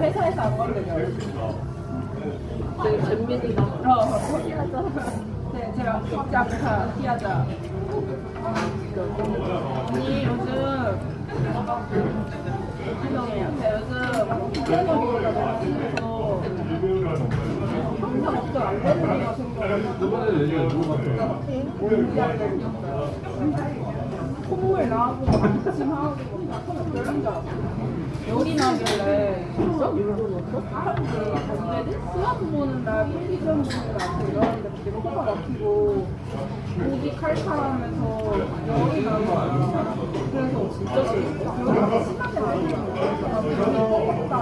회사에서 안 건드려. 되게 잼민이다. 어, 네, 제가 진짜 아파. 피하자. 언니 요즘 죄송해요. 요즘 힘들어서 항상 어떤 안 되는 거 생겨서 콧물 나고 기침하고 별인 줄 알았어. 열이 나길래 뭐지? 수학 보는 날, 필기시험 보는 날 이러는데 되게 코가 막히고 목이 칼칼하면서 열이 나는 거야. 그래서 진짜 싫어. 그래서 심하게 나는 거야. 아,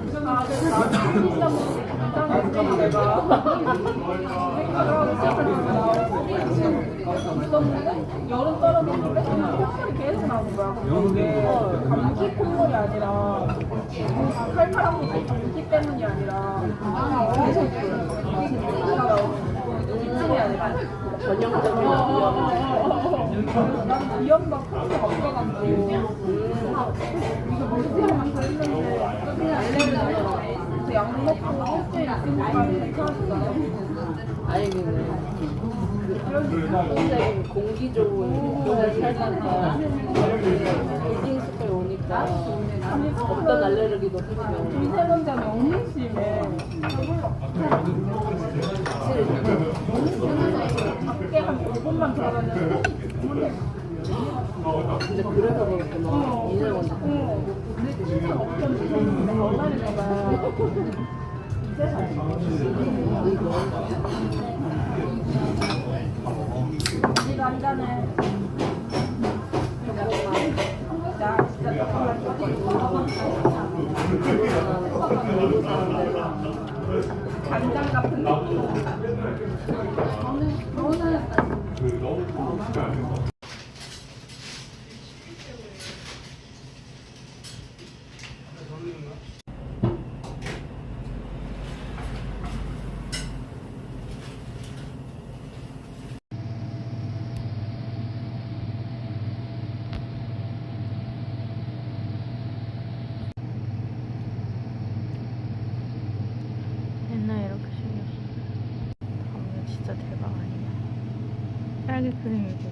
그래서 나 진짜 뭐 긴장했어, 내가. 생각을 하고 여름 떨어졌는데 콧물이 계속 나는 거야. 그게 감기 콧물이 아니라 칼칼한 게 감기 때문이 아니라 계속 나오는 기침이 아니라 전형적인 난 비염과 콧물이 없어가지고 이거 그냥 알레르기더라고. 그래서 약 먹고 일주일 있으니까 괜찮았어. 다행이네. 굉장히 공기 좋은 곳에 살다가 베이징 숲에 오니까 어떤 알레르기도 생기고 미세먼지가 너무 심해. 밖에 한 5분만 들어가면 근데 그래서 그렇구나. 미세먼지. 근데 진짜 없던 미세먼지가 얼마나 이제 우리 진짜 간장 같은 느낌. 옛날에 이렇게 생겼어. 다음에 진짜 대박 아니야. 딸기 크림 이거